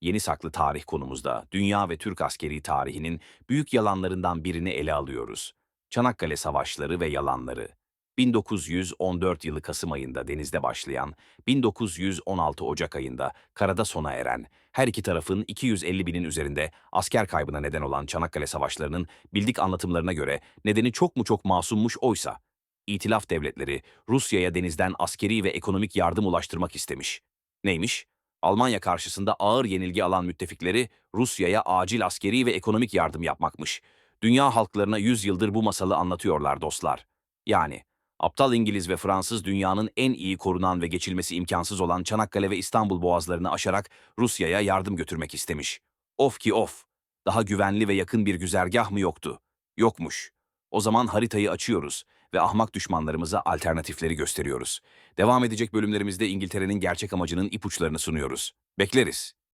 Yeni saklı tarih konumuzda dünya ve Türk askeri tarihinin büyük yalanlarından birini ele alıyoruz. Çanakkale Savaşları ve yalanları. 1914 yılı Kasım ayında denizde başlayan, 1916 Ocak ayında karada sona eren, her iki tarafın 250 binin üzerinde asker kaybına neden olan Çanakkale Savaşları'nın bildik anlatımlarına göre nedeni çok mu çok masummuş oysa, İtilaf devletleri Rusya'ya denizden askeri ve ekonomik yardım ulaştırmak istemiş. Neymiş? Almanya karşısında ağır yenilgi alan müttefikleri Rusya'ya acil askeri ve ekonomik yardım yapmakmış. Dünya halklarına yüz yıldır bu masalı anlatıyorlar dostlar. Yani aptal İngiliz ve Fransız dünyanın en iyi korunan ve geçilmesi imkansız olan Çanakkale ve İstanbul boğazlarını aşarak Rusya'ya yardım götürmek istemiş. Of ki of! Daha güvenli ve yakın bir güzergah mı yoktu? Yokmuş. O zaman haritayı açıyoruz ve ahmak düşmanlarımıza alternatifleri gösteriyoruz. Devam edecek bölümlerimizde İngiltere'nin gerçek amacının ipuçlarını sunuyoruz. Bekleriz.